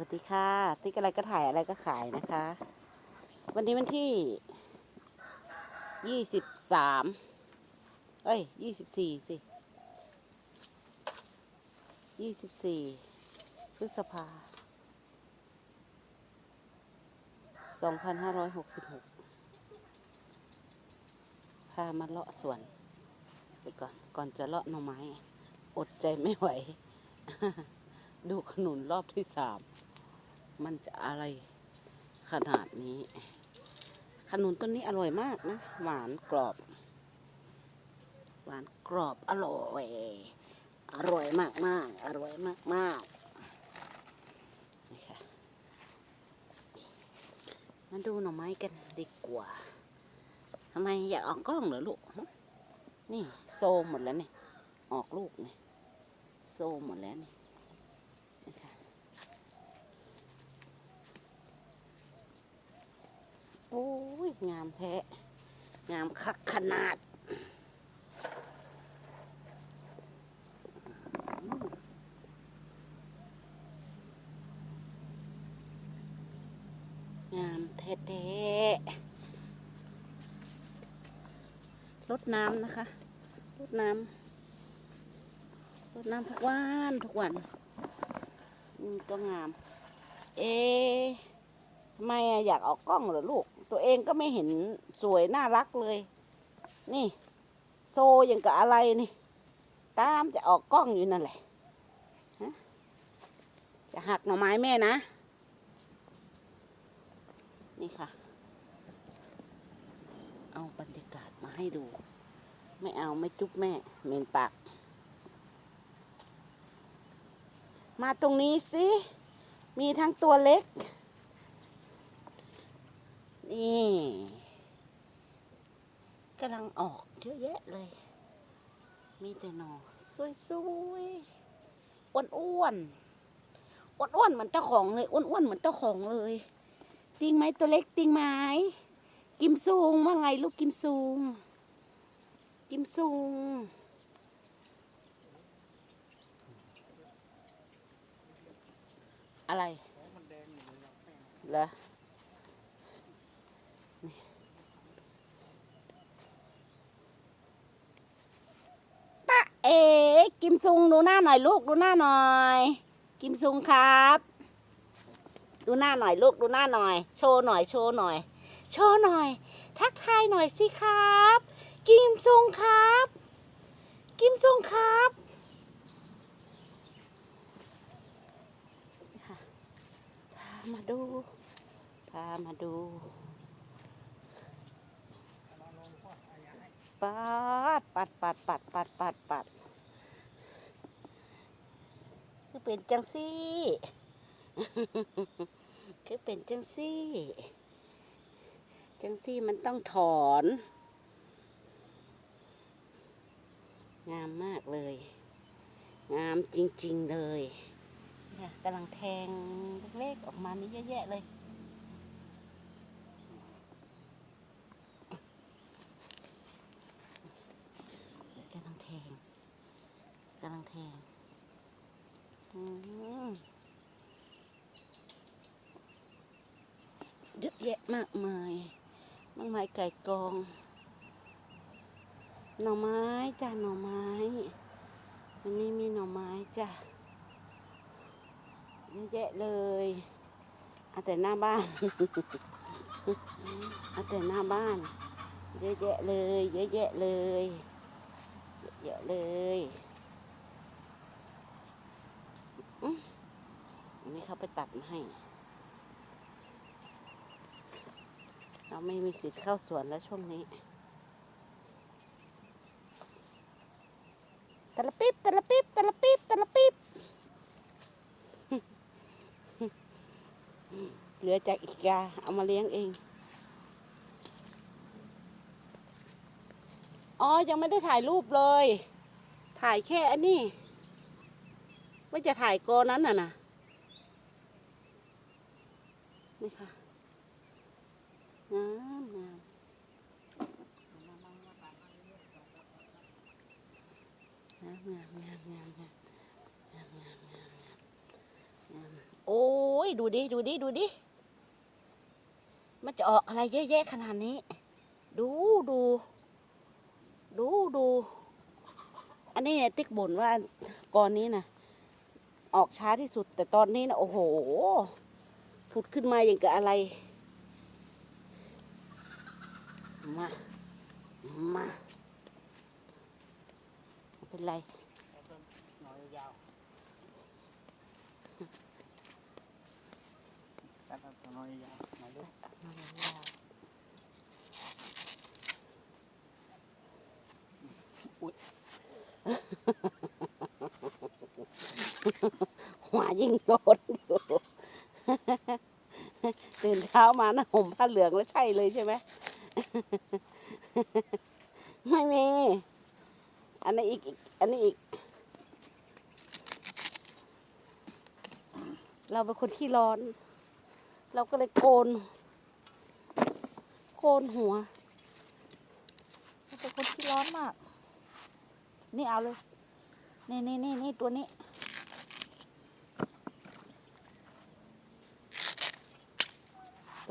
วัสดีค่ะ ติ๊กอะไรก็ถ่ายอะไรก็ขายนะคะ วันนี้วันที่ยี่สิบสามเอ้ยยี่สิบสี่สิยี่สิบสี่พฤษภาสองพันห้าร้อยหกสิบหกพามาเลาะสวนเดี๋ยวก่อน ก่อนจะเลาะหน่อไม้ อดใจไม่ไหว ดูขนุนรอบที่สาม มันจะอะไรขนาดนี้ ขนุนต้นนี้อร่อยมากนะ หวานกรอบ หวานกรอบอร่อย อร่อยมากมากอร่อยมากมากนี่ค่ะมาดูหน่อไม้กันดีกว่าทำไมอยากออกกล้องเหรอลูก นี่โซมหมดแล้วนี่ ออกลูกนี่โซมหมดแล้วนี่ค่ะ โอ้ย งามแท้งามคักขนาดงามแท้ๆรดน้ำนะคะรดน้ำรดน้ำทุกวันทุกวันก็งาม เอ๊ะทำไมอะอยากออกกล้องเหรอลูก ตัวเองก็ไม่เห็นสวยน่ารักเลย นี่ โซอย่างกับอะไรนี่ ตามจะออกกล้องอยู่นั่นแหละฮะจะหักหน่อไม้แม่นะ นี่ค่ะ เอาบรรยากาศมาให้ดู ไม่เอาไม่จุ๊บแม่เหม็นปาก มาตรงนี้สิ มีทั้งตัวเล็ก นี่กำลังออกเยอะแยะเลย มีแต่หนอสวยๆอ้วนๆอ้วนๆเหมือนเจ้าของเลยอ้วนๆเหมือนเจ้าของเลย ติงไหมตัวเล็กติงไหมกิมซุงว่าไงลูกกิมซุงกิมซุงอะไรเหรอ เอ๋กิมซุงดูหน้าหน่อยลูกดูหน้าหน่อย กิมซุงครับ ดูหน้าหน่อยลูกดูหน้าหน่อย โชว์หน่อยโชว์หน่อย โชว์หน่อย ทักทายหน่อยสิครับ กิมซุงครับ กิมซุงครับพามาดูพามาดู ปัดปัดปัดปัดปัดปัดปัดคือเป็นจังซี่ คือเป็นจังซี่ จังซี่มันต้องถอน งามมากเลย งามจริงๆเลยเนี่ยกำลังแทงเล็กๆออกมานี่เยอะแยะเลย กำลังแทงกำลังแทงอืม เยอะแยะมากมายมากมายไก่กอง หน่อไม้จ้ะหน่อไม้วันนี้มีหน่อไม้จ้ะเยอะแยะเลยเอาแต่หน้าบ้านเอาแต่หน้าบ้าน เยอะแยะเลย เยอะแยะเลย เยอะแยะเลย อันนี้เขาไปตัดมาให้ เราไม่มีสิทธิ์เข้าสวนแล้วช่วงนี้ตะละปิ๊บตะละปิ๊บตะละปิ๊บตะละปิ๊บเหลือจากอีกาเอามาเลี้ยงเอง อ๋อ ยังไม่ได้ถ่ายรูปเลย ถ่ายแค่อันนี้ ว่าจะถ่ายโกนั้นน่ะนะนี่ค่ะงามงามงามงามงามงามงามงามงามงามงามโอ้ยดูดิดูดิดูดิมันจะออกอะไรเยอะแยะขนาดนี้ ดูดู ดูดู อันนี้ติ๊กบ่นว่าก่อนนี้นะ ออกช้าที่สุด แต่ตอนนี้นะโอ้โห ผุดขึ้นมาอย่างกับอะไร มา มาเป็นไรแล้ย หัวยิ่งโดนอยู่ตื่นเช้ามานะห่มผ้าเหลืองแล้วใช่เลยใช่ไหมไม่มี อันนี้อีกอีก อันนี้อีก เราเป็นคนขี้ร้อน เราก็เลยโกน โกนหัวเราเป็นคนขี้ร้อนมาก นี่เอาเลย นี่นี่นี่นี่ตัวนี้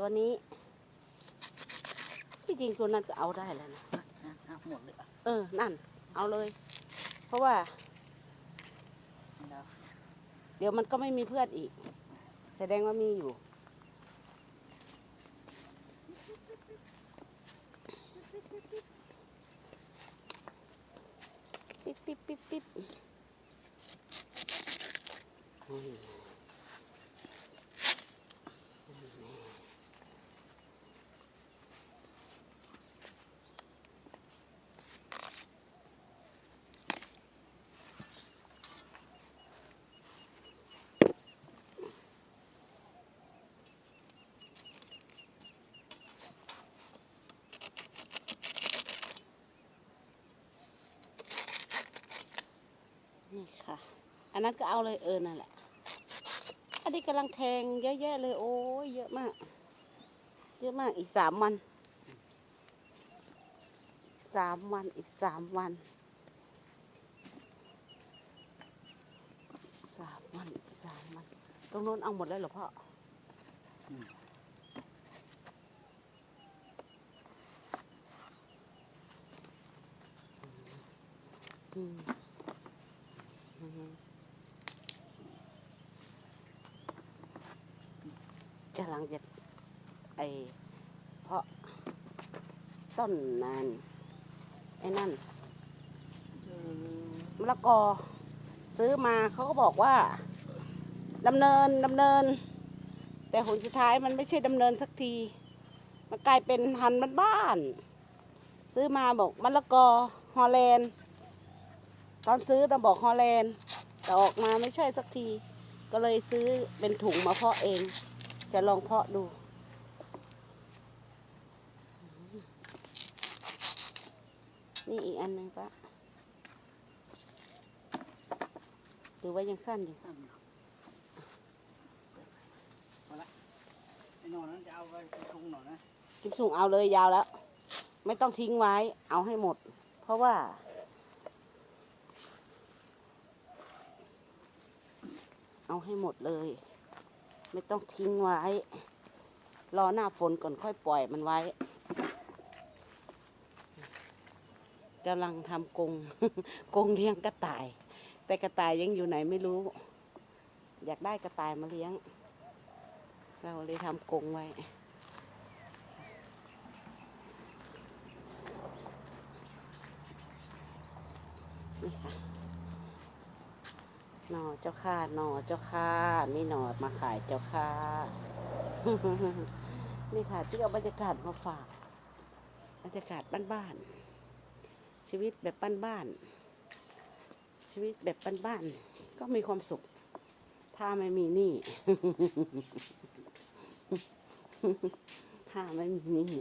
ตัวนี้ ที่จริงตัวนั้นก็เอาได้แล้วนะนะเอาหมดเลยอะเออ นั่น เอาเลย เพราะว่านี่นะเดี๋ยวมันก็ไม่มีเพื่อนอีก แสดงว่ามีอยู่ ปิ๊บปิ๊บปิ๊บปิ๊บอืมนี่ ค่ะ อันนั้นก็เอาเลยเออนั่นแหละ อันนี้กำลังแทงเยอะแยะเลย โอ้ยเยอะมาก เยอะมากอีกสามวันสามวันอีกสามวันสามวันอีกสามวันตรงโน้นเอาหมดแล้วหรอพ่อออืมอืม กำลังจะไอเพาะต้นนันไอ้นั่นมะละกอซื้อมาเขาก็บอกว่าดำเนินดำเนิน แต่ผลสุดท้ายมันไม่ใช่ดำเนินสักที มันกลายเป็นพันธุ์บ้าน ซื้อมาบอกมะละกอฮอลแลนด์ตอนซื้อเราบอกฮอลแลนด์แต่ออกมาไม่ใช่สักที ก็เลยซื้อเป็นถุงมาเพาะเอง จะลองเพาะดู นี่อีกอันหนึ่งปะหรือว่ายังสั้นอยู่ตั้งอยู่พอละไอ้นอนนั้นจะเอาไปปรุงหน่อยนะกิมสูงเอาเลยยาวแล้ว ไม่ต้องทิ้งไว้เอาให้หมด เพราะว่า เอาให้หมดเลย ไม่ต้องทิ้งไว้ รอหน้าฝนก่อนค่อยปล่อยมันไว้กำลังทำกรงกรงเลี้ยงกระต่าย แต่กระต่ายยังอยู่ไหนไม่รู้ อยากได้กระต่ายมาเลี้ยง เราเลยทำกรงไว้นี่ค่ะ หน่อเจ้าค่ะหน่อเจ้าค่ะนี่หน่อมาขายเจ้าค่ะนี่ค่ะที่เอาบรรยากาศมาฝาก บรรยากาศบ้านๆชีวิตแบบบ้านๆชีวิตแบบบ้านๆก็มีความสุข ถ้าไม่มีหนี้ถ้าไม่มีหนี้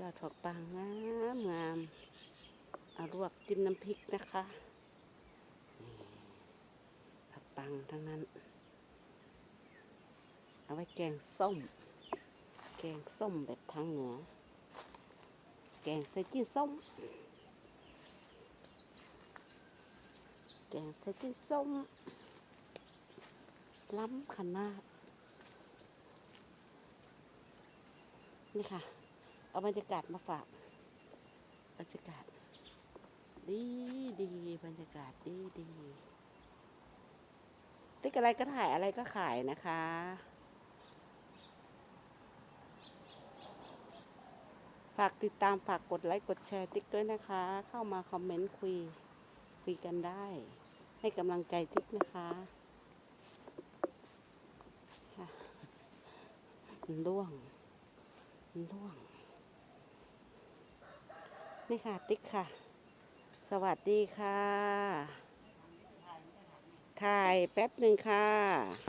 ยอดถั่วปังงามงาม เอาลวกจิ้มน้ำพริกนะคะนี่ผักปังทั้งนั้น เอาไว้แกงส้ม แกงส้มแบบทางเหนือ แกงใส่จิ้นส้ม แกงใส่จิ้นส้ม ล้ำขนาด นี่ค่ะ เอาบรรยากาศมาฝากบรรยากาศ ดีดีบรรยากาศดีดีติ๊กอะไรก็ถ่ายอะไรก็ขายนะคะฝากติดตามฝากกดไลค์กดแชร์ติ๊กด้วยนะคะ เข้ามาคอมเมนต์คุยคุยกันได้ ให้กำลังใจติ๊กนะคะล่วงล่วง นี่ค่ะ ติ๊กค่ะ สวัสดีค่ะ ถ่ายแป๊บหนึ่งค่ะ